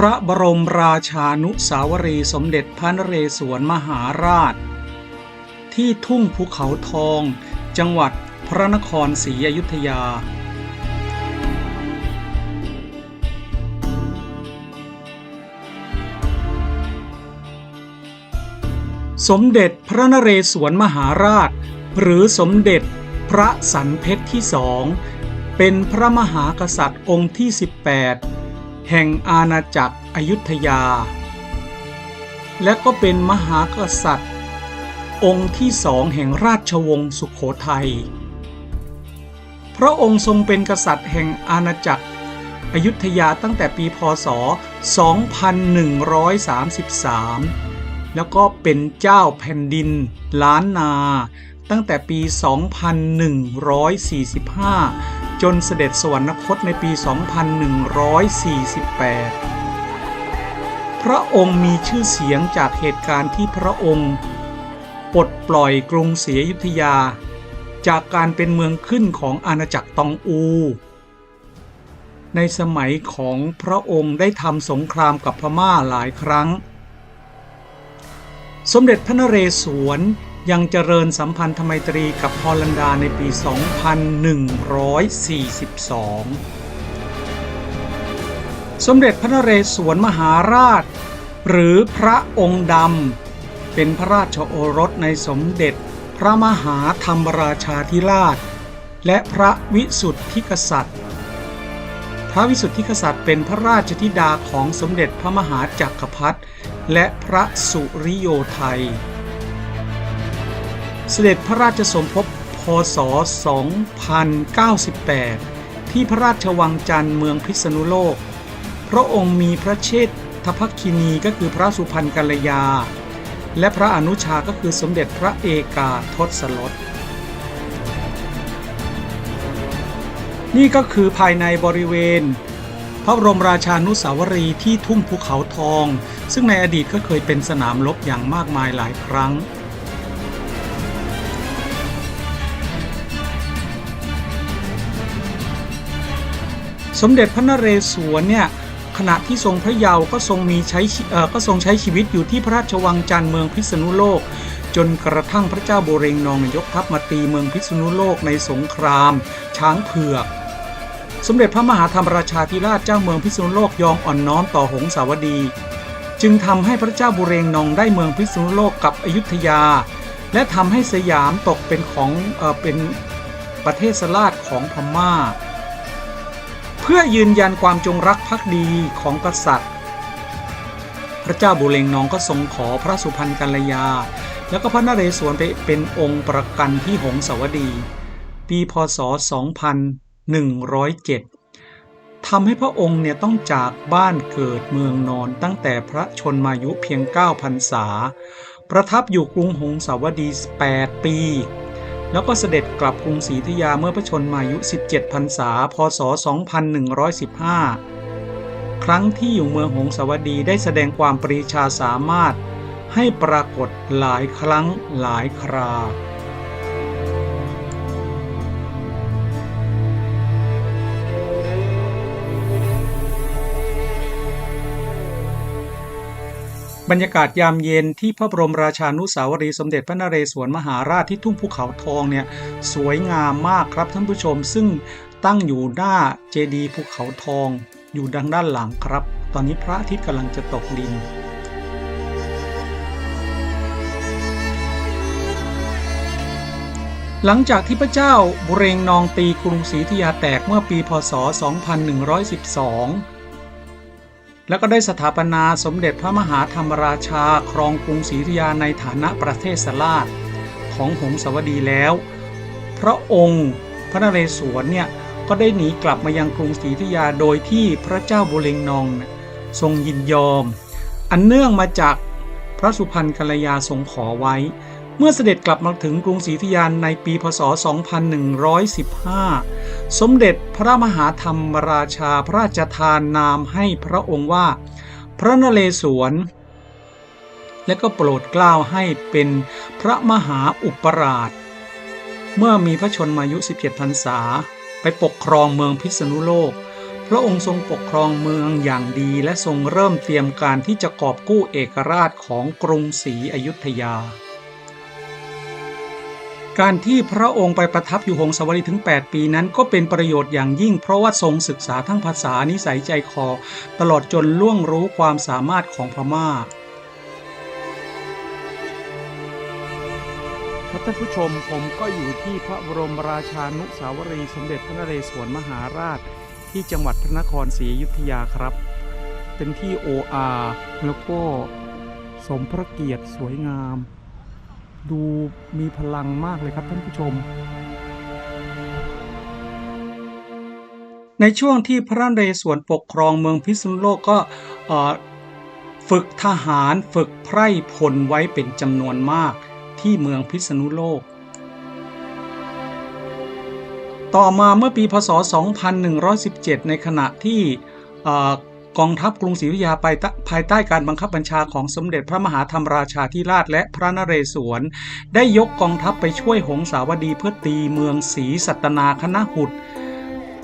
พระบรมราชานุสาวรีสมเด็จพระนเรศวรมหาราช ที่ทุ่งภูเขาทอง จังหวัดพระนครศรีอยุธยา สมเด็จพระนเรศวรมหาราช หรือสมเด็จพระสันเพชรที่สอง เป็นพระมหากษัตริย์องค์ที่ 18 แห่งอาณาจักรอยุธยา และก็เป็นมหากษัตริย์ องค์ที่สองแห่งราชวงศ์สุขโขทัย พระองค์ทรงเป็นกษัตริย์แห่งอาณาจักรอยุธยาตั้งแต่ปีพศ 2133 แล้วก็เป็นเจ้าแผ่นดินล้านนาตั้งแต่ปี 2145 จนเสด็จสวรรคตในปี 2148 พระองค์มีชื่อเสียงจากเหตุการณ์ที่พระองค์ปลดปล่อยกรุงศรีอยุธยา จากการเป็นเมืองขึ้นของอาณาจักรตองอู ในสมัยของพระองค์ได้ทำสงครามกับพม่าหลายครั้ง สมเด็จพระนเรศวร ยังเจริญสัมพันธไมตรีกับฮอลันดาในปี 2142 สมเด็จพระนเรศวรมหาราช หรือพระองค์ดำ เป็นพระราชโอรสในสมเด็จพระมหาธรรมราชาธิราช และพระวิสุทธิกษัตริย์ พระวิสุทธิกษัตริย์เป็นพระราชธิดาของสมเด็จพระมหาจักรพรรดิและพระสุริโยไทย เสด็จพระราชสมภพพศ 2098 ที่พระราชวังจันทร์เมืองพิษณุโลก พระองค์มีพระเชษฐภักคินีก็คือพระสุพรรณกัลยา และพระอนุชาก็คือสมเด็จพระเอกาทศรสนี่ก็คือภายในบริเวณ พระบรมราชานุสาวรีย์ที่ทุ่งภูเขาทอง ซึ่งในอดีตก็เคยเป็นสนามรบอย่างมากมายหลายครั้ง สมเด็จพระนเรศวรเนี่ยขณะที่ทรงพระเยาว์ก็ทรงมีใช้ก็ทรงใช้ชีวิตอยู่ที่พระราชวังจันทร์เมืองพิษณุโลก จนกระทั่งพระเจ้าโบเรงนองยกทัพมาตีเมืองพิษณุโลกในสงคราม ช้างเผือก สมเด็จพระมหาธรรมราชาธิราชเจ้าเมืองพิษณุโลกยอมอ่อนน้อมต่อหงสาวดี จึงทำให้พระเจ้าบุเรงนองได้เมืองพิษณุโลกกับอยุธยา และทำให้สยามตกเป็นของเอเป็นประเทศสลาดของพม่า พื่อยืนยันความจงรักภักดีของกษัตริย์ พระเจ้าบุเรงนองก็ทรงขอพระสุพรรณกัลยา แล้วก็พระนเรศวรไปเป็นองค์ประกันที่หงสาวดี ปีพศ 2107ทำให้พระองค์เนี่ยต้องจากบ้านเกิดเมืองนอนตั้งแต่พระชนมายุเพียง9พรรษา ประทับอยู่กรุงหงสาวดี 8 ปี แล้วก็เสด็จกลับกรุงศรีอยุธยาเมื่อพระชนมายุ 17 พรรษา พศ 2115 ครั้งที่อยู่เมืองหงสาวดีได้แสดงความปรีชาสามารถให้ปรากฏหลายครั้งหลายครา บรรยากาศยามเย็นที่พระบรมราชานุสาวรีย์สมเด็จพระนเรศวรมหาราชที่ทุ่งภูเขาทองเนี่ยสวยงามมากครับท่านผู้ชม ซึ่งตั้งอยู่หน้าเจดีย์ภูเขาทอง อยู่ดังด้านหลังครับ ตอนนี้พระอาทิตย์กำลังจะตกดินหลังจากที่พระเจ้าบุเรงนองตีกรุงศรีธยาแตกเมื่อปีพศ 2112 แล้วก็ได้สถาปนาสมเด็จพระมหาธรรมราชาครองกรุงศรีอยุธยาในฐานะประเทศสลาดของหงสาวดีแล้ว พระองค์พระนเรศวรเนี่ยก็ได้หนีกลับมายังกรุงศรีอยุธยาโดยที่พระเจ้าบุเรงนองทรงยินยอม อันเนื่องมาจากพระสุพรรณกัลยาทรงขอไว้ เมื่อเสด็จกลับมาถึงกรุงศรีอยุธยาในปีพศ 2115 สมเด็จพระมหาธรรมราชาพระราชทานนามให้พระองค์ว่า พระนเรศวร และก็โปรดกล้าวให้เป็นพระมหาอุปราช เมื่อมีพระชนมายุ 17พรรษา ไปปกครองเมืองพิษณุโลกพพระองค์ทรงปกครองเมืองอย่างดีและทรงเริ่มเตรียมการที่จะกอบกู้เอกราชของกรุงศรีอยุธยา การที่พระองค์ไปประทับอยู่หงสาวรีถึง 8 ปีนั้นก็เป็นประโยชน์อย่างยิ่ง เพราะว่าทรงศึกษาทั้งภาษานิสัยใจคอ ตลอดจนล่วงรู้ความสามารถของพม่าครับท่านผู้ชมผมก็อยู่ที่พระบรมราชานุสาวรีย์สมเด็จพระนเรศวรมหาราช ที่จังหวัดพระนครศรีอยุธยาครับ เป็นที่โออาแล้วก็สมพระเกียรติสวยงาม ดูมีพลังมากเลยครับท่านผู้ชม ในช่วงที่พระนเรศวรปกครองเมืองพิษณุโลกก็ฝึกทหารฝึกไพร่พลไว้เป็นจำนวนมากที่เมืองพิษณุโลก ต่อมาเมื่อปีพศ 2117 ในขณะที่ กองทัพกรุงศรีอยุธยาไปภายใต้การบังคับบัญชาของสมเด็จพระมหาธรรมราชาธิราชและพระนเรศวร ได้ยกกองทัพไปช่วยหงสาวดีเพื่อตีเมืองศรีสัตนาคณะหุด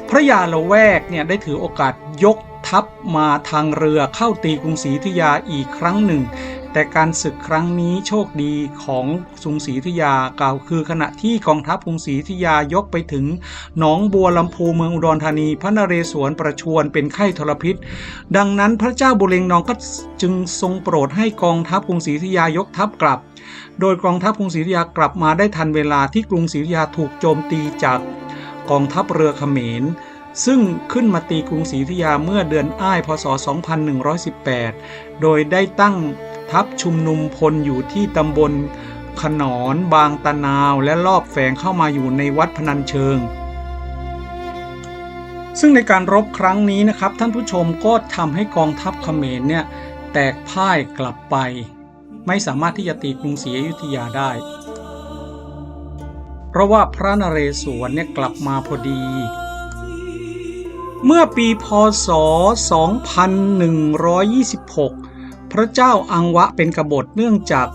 พระยาละแวกเนี่ยได้ถือโอกาสยกทัพมาทางเรือเข้าตีกรุงศรีอยุธยาอีกครั้งหนึ่ง แต่การศึกครั้งนี้โชคดีของกรุงศรีอยุธยากล่าวคือขณะที่กองทัพกรุงศรีอยุธยายกไปถึงหนองบัวลำพูเมืองอุดรธานี พระนเรศวรประชวรเป็นไข้ทรพิษ ดังนั้นพระเจ้าบุเรงนองก็จึงทรงโปรดให้กองทัพกรุงศรีอยุธยายกทัพกลับ โดยกองทัพกรุงศรีอยุธยากลับมาได้ทันเวลาที่กรุงศรีอยุธยาถูกโจมตีจากกองทัพเรือเขมรซึ่งขึ้นมาตีกรุงศรีอยุธยาเมื่อเดือนอ้าย พศ 2118 โดยได้ตั้ง ทัพชุมนุมพลอยู่ที่ตำบลขนอนบางตะนาวและรอบแฝงเข้ามาอยู่ในวัดพนัญเชิง ซึ่งในการรบครั้งนี้นะครับ ท่านผู้ชมก็ทำให้กองทัพเขมรเนี่ยแตกพ่ายกลับไป ไม่สามารถที่จะตีกรุงศรีอยุธยาได้ เพราะว่าพระนเรศวรเนี่ยกลับมาพอดี เมื่อปีพศ 2126 พระเจ้าอังวะเป็นกบฏเนื่องจาก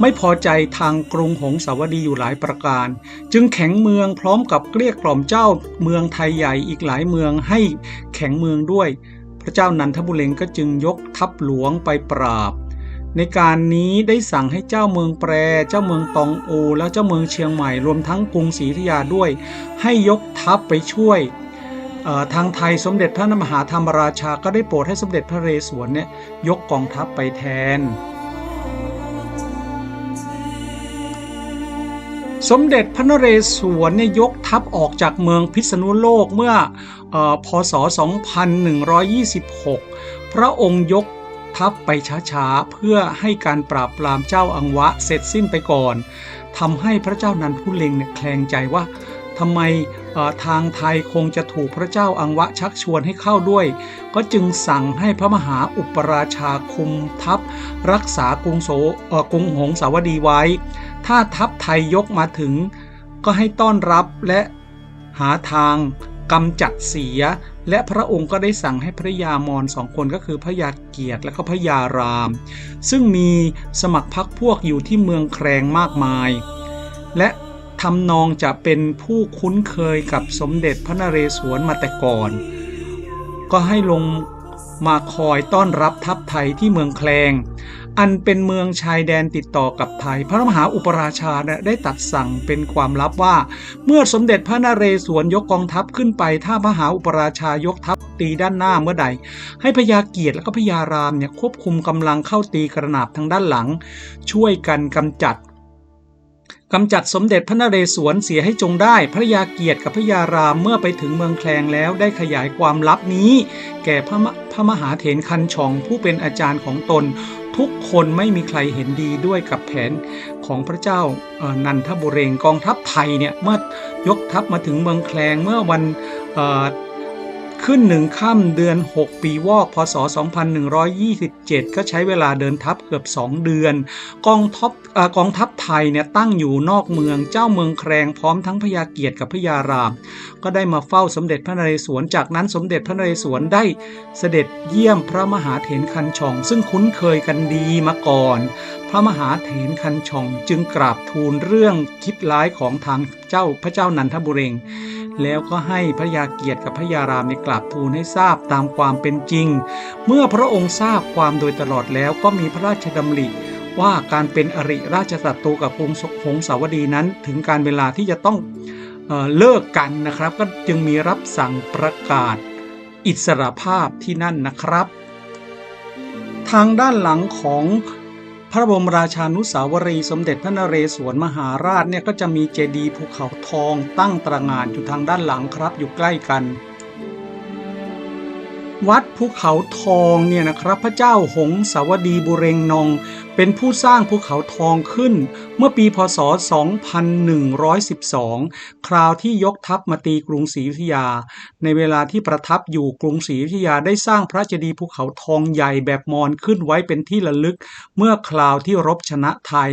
ไม่พอใจทางกรุงหงสาวดีอยู่หลายประการ จึงแข็งเมืองพร้อมกับเกลี้ยกล่อมเจ้าเมืองไทยใหญ่อีกหลายเมืองให้แข็งเมืองด้วย พระเจ้านันทบุเรงก็จึงยกทัพหลวงไปปราบ ในการนี้ได้สั่งให้เจ้าเมืองแปร เจ้าเมืองตองโอและเจ้าเมืองเชียงใหม่รวมทั้งกรุงศรีธยาด้วย ให้ยกทัพไปช่วย ทางไทยสมเด็จพระนมหาธรรมราชาก็ได้โปรดให้สมเด็จพระเรศวรเนี่ยยกกองทัพไปแทน สมเด็จพระนเรศวรเนี่ยยกทัพออกจากเมืองพิษณุโลกเมื่อออพศ 2126 พระองค์ยกทัพไปช้าๆ เพื่อให้การปราบปรามเจ้าอังวะเสร็จสิ้นไปก่อนทำให้พระเจ้านันทุเลงเนี่ยแคลงใจว่า ทำไมทางไทยคงจะถูกพระเจ้าอังวะชักชวนให้เข้าด้วย ก็จึงสั่งให้พระมหาอุปราชาคุมทัพ รักษากรุงโสกรุงหงสาวดีไว้ ถ้าทัพไทยยกมาถึง ก็ให้ต้อนรับและหาทางกำจัดเสีย และพระองค์ก็ได้สั่งให้พระยามอนสองคนก็คือพระยาเกียรติและก็พระยาราม ซึ่งมีสมัครพรรคพวกอยู่ที่เมืองแครงมากมาย และ ทำนองจะเป็นผู้คุ้นเคยกับสมเด็จพระนเรศวรมาแต่ก่อน ก็ให้ลงมาคอยต้อนรับทัพไทยที่เมืองแคลง อันเป็นเมืองชายแดนติดต่อกับไทย พระมหาอุปราชาเนี่ยได้ตัดสั่งเป็นความลับว่า เมื่อสมเด็จพระนเรศวรยกกองทัพขึ้นไป ถ้ามหาอุปราชายกทัพตีด้านหน้าเมื่อใด ให้พญาเกียรติและก็พญารามเนี่ยควบคุมกำลังเข้าตีกระนาบทางด้านหลัง ช่วยกันกำจัด กำจัดสมเด็จพระนเรศวรเสียให้จงได้ พระยาเกียรติกับพระยารามเมื่อไปถึงเมืองแคลงแล้วได้ขยายความลับนี้ แก่พระมพระมหาเถรคันชองผู้เป็นอาจารย์ของตน ทุกคนไม่มีใครเห็นดีด้วยกับแผนของพระเจ้านันทบุเรงกองทัพไทยเนี่ยเมื่อยกทัพมาถึงเมืองแคลงเมื่อวันเอ่อ ขึ้นหนึ่งค่ำเดือน 6 ปีวอกพศ 2127 ก็ใช้เวลาเดินทัพเกือบ 2 เดือน กองทัพกองทัพไทยเนี่ยตั้งอยู่นอกเมืองเจ้าเมืองแครงพร้อมทั้งพญาเกียรติกับพญาราม ก็ได้มาเฝ้าสมเด็จพระนเรศวรจากนั้นสมเด็จพระนเรศวรได้เสด็จเยี่ยมพระมหาเถรคันชอง ซึ่งคุ้นเคยกันดีมาก่อน พระมหาเถรคันชองจึงกราบทูลเรื่องคิดร้ายของทางเจ้าพระเจ้านันทบุเรง แล้วก็ให้พระยาเกียรติกับพระยารามในกราบทูลให้ทราบตามความเป็นจริง เมื่อพระองค์ทราบความโดยตลอดแล้วก็มีพระราชดำริว่าการเป็นอริราชศัตรูกับกรุงหงสาวดีนั้น ถึงการเวลาที่จะต้องเอเลิกกันนะครับ ก็จึงมีรับสั่งประกาศอิสรภาพที่นั่นนะครับ ทางด้านหลังของ ระบรมราชานุสาวรีสมเด็จพระนเรศวรมหาราชเนี่ยก็จะมีเจดีย์ภูเขาทองตั้งตระงานอยู่ทางด้านหลังครับอยู่ใกล้กัน วัดภูเขาทองเนี่ยนะครับพระเจ้าหงสาวดีบุเรงนอง เป็นผู้สร้างภูเขาทองขึ้น เมื่อปีพศ 2112 คราวที่ยกทัพมาตีกรุงศรีอยุธยา ในเวลาที่ประทับอยู่กรุงศรีอยุธยาได้สร้างพระเจดีย์ภูเขาทองใหญ่แบบมอญขึ้นไว้เป็นที่ระลึก เมื่อคราวที่รบชนะไทย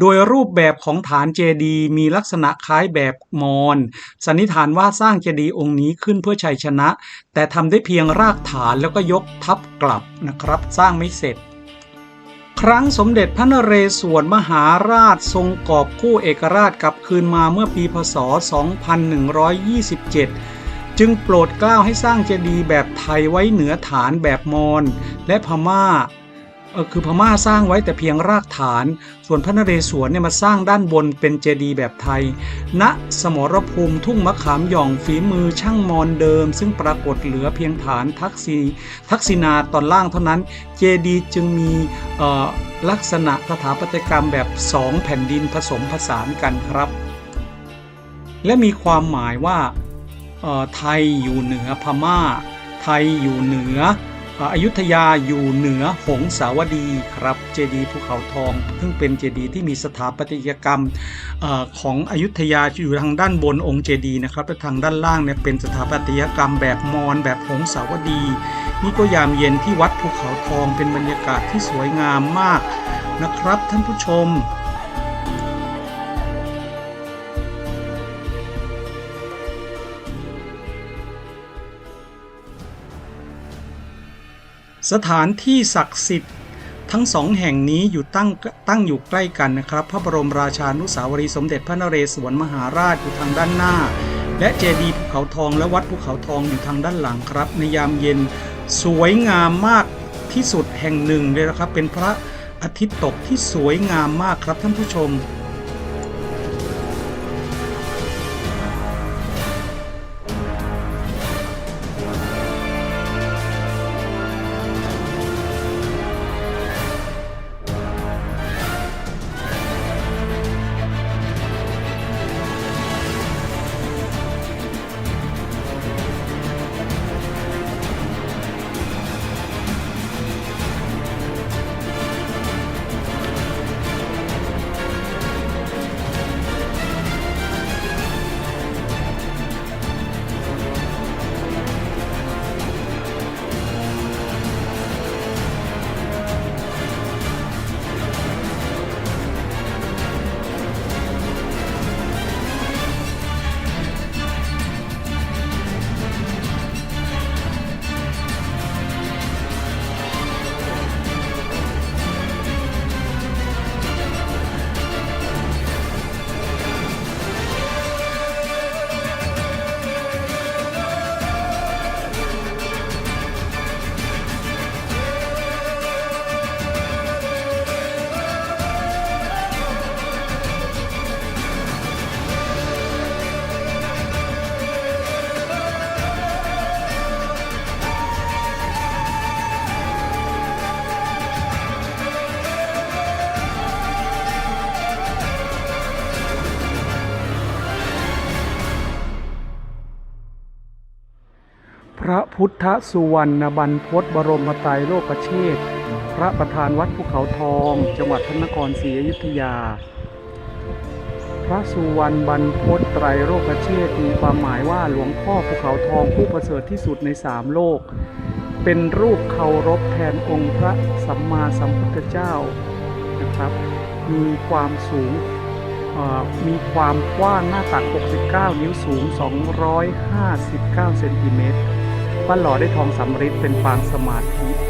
โดยรูปแบบของฐานเจดีย์มีลักษณะคล้ายแบบมอญสันนิษฐานว่าสร้างเจดีย์องค์นี้ขึ้นเพื่อชัยชนะ แต่ทำได้เพียงรากฐานแล้วก็ยกทัพกลับนะครับ สร้างไม่เสร็จ ครั้งสมเด็จพระนเรศวรมหาราชทรงกอบกู้เอกราชกลับคืนมาเมื่อปีพศ 2127 จึงโปรดเกล้าให้สร้างเจดีย์แบบไทยไว้เหนือฐานแบบมอญและพม่า คือพม่าสร้างไว้แต่เพียงรากฐาน ส่วนพระนเรศวรเนี่ยมาสร้างด้านบนเป็นเจดีย์แบบไทย ณสมรภูมิทุ่งมะขามหย่องฝีมือช่างมอนเดิม ซึ่งปรากฏเหลือเพียงฐานทักษีทักษินาตอนล่างเท่านั้น เจดีย์จึงมีลักษณะสถาปัตยกรรมแบบสองแผ่นดินผสมผสานกันครับ และมีความหมายว่าไทยอยู่เหนือพม่า ไทยอยู่เหนือ อยุธยาอยู่เหนือหงสาวดีครับเจดีย์ภูเขาทอง ซึ่งเป็นเจดีย์ที่มีสถาปัตยกรรมออของอยุธยาอยู่ทางด้านบนองค์เจดีย์นะครับและทางด้านล่างเนี่ยเป็นสถาปัตยกรรมแบบมอญแบบหงสาวดี นี่ก็ยามเย็นที่วัดภูเขาทองเป็นบรรยากาศที่สวยงามมากนะครับท่านผู้ชม สถานที่ศักดิ์สิทธิ์ทั้งสองแห่งนี้อยู่ตั้งตั้งอยู่ใกล้กันนะครับ พระบรมราชานุสาวรีย์สมเด็จพระนเรศวรมหาราชอยู่ทางด้านหน้า และเจดีย์ภูเขาทองและวัดภูเขาทองอยู่ทางด้านหลังครับ ในยามเย็นสวยงามมากที่สุดแห่งหนึ่งเลยนะครับ เป็นพระอาทิตย์ตกที่สวยงามมากครับท่านผู้ชม พุทธสุวรรณบรรพตบรมไตรโลกเชษพระประธานวัดภูเขาทอง จังหวัดพระนครศรีอยุธยา พระสุวรรณบรรพตไตรโลกเชษมีความหมายว่าหลวงพ่อภูเขาทองผู้ประเสริฐที่สุดในสามโลก เป็นรูปเคารพแทนองค์พระสัมมาสัมพุทธเจ้านะครับ มีความสูงมีความกว้างหน้าตัก 69 นิ้วสูง 259 เซนติเมตร ปั้นหล่อได้ทองสำริดเป็นปางสมาธิ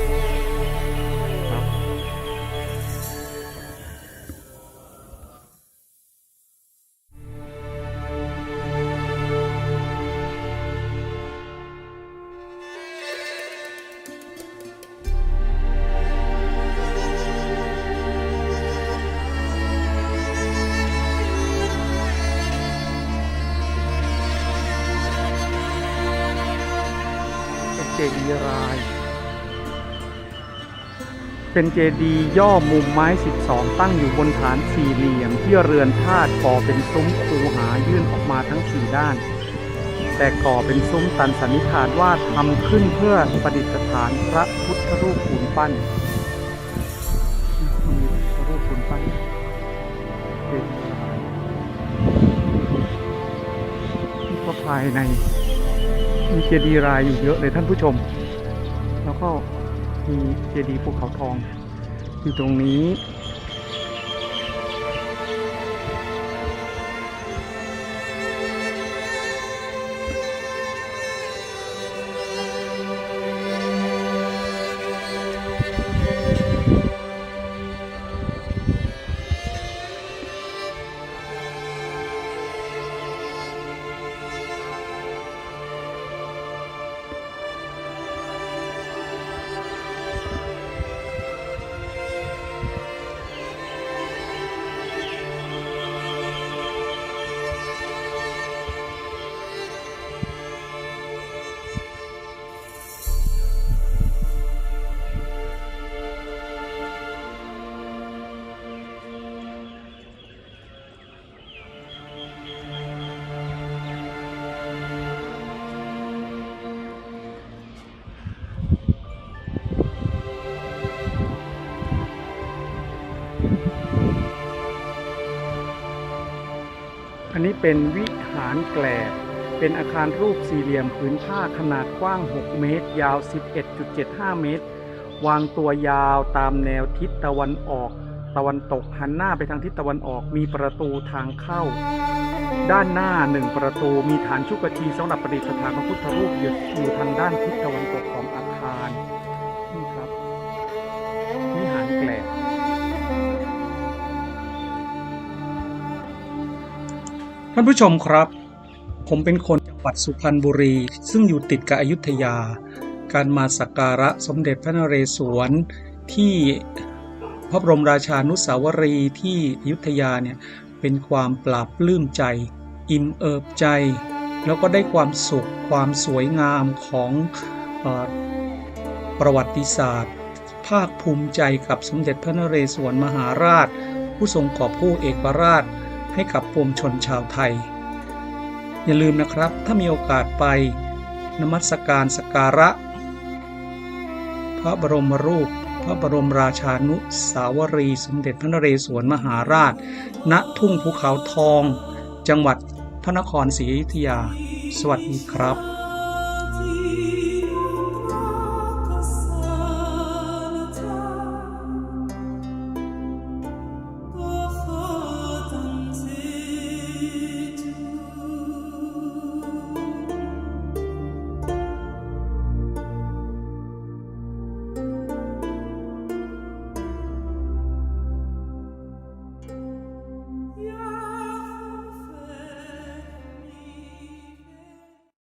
เจดีย์ราย เป็นเจดีย์ย่อมุมไม้ 12 ตั้งอยู่บนฐานสี่เหลี่ยมที่เรือนธาตุก่อเป็นซุ้มคูหายื่นออกมาทั้งสี่ด้าน แต่ก่อเป็นซุ้มตันสันนิษฐานว่าทำขึ้นเพื่อประดิษฐานพระพุทธรูปปูนปั้นรูปปูนปั้นเจดีย์รายก็ภายใน มีเจดีย์รายอยู่เยอะเลยท่านผู้ชม แล้วก็มีเจดีย์ภูเขาทองอยู่ตรงนี้ เป็นวิหารแกลบ เป็นอาคารรูปสี่เหลี่ยมผืนผ้าขนาดกว้าง 6 เมตร ยาว 11.75 เมตร วางตัวยาวตามแนวทิศตะวันออกตะวันตกหันหน้าไปทางทิศตะวันออกมีประตูทางเข้า ด้านหน้าหนึ่งประตูมีฐานชุกชีสำหรับประดิษฐานพระพุทธรูปอยู่อยู่ทางด้านทิศตะวันตกของอา ท่านผู้ชมครับ ผมเป็นคนจังหวัดสุพรรณบุรี ซึ่งอยู่ติดกับอยุธยา การมาสักการะสมเด็จพระนเรศวรที่พระบรมราชานุสาวรีย์ที่อยุธยาเนี่ยเป็นความปราบปลื้มใจ อิ่มเอิบใจ แล้วก็ได้ความสุขความสวยงามของประวัติศาสตร์ ภาคภูมิใจกับสมเด็จพระนเรศวรมหาราช ผู้ทรงกอบกู้เอกราช ให้กับปวงชนชาวไทย อย่าลืมนะครับถ้ามีโอกาสไปนมัสการสการะ พระบรมรูป พระบรมราชานุสาวรีสมเด็จพระนเรศวรมหาราช ณทุ่งภูเขาทอง จังหวัดพระนครศรีอยุธยา สวัสดีครับ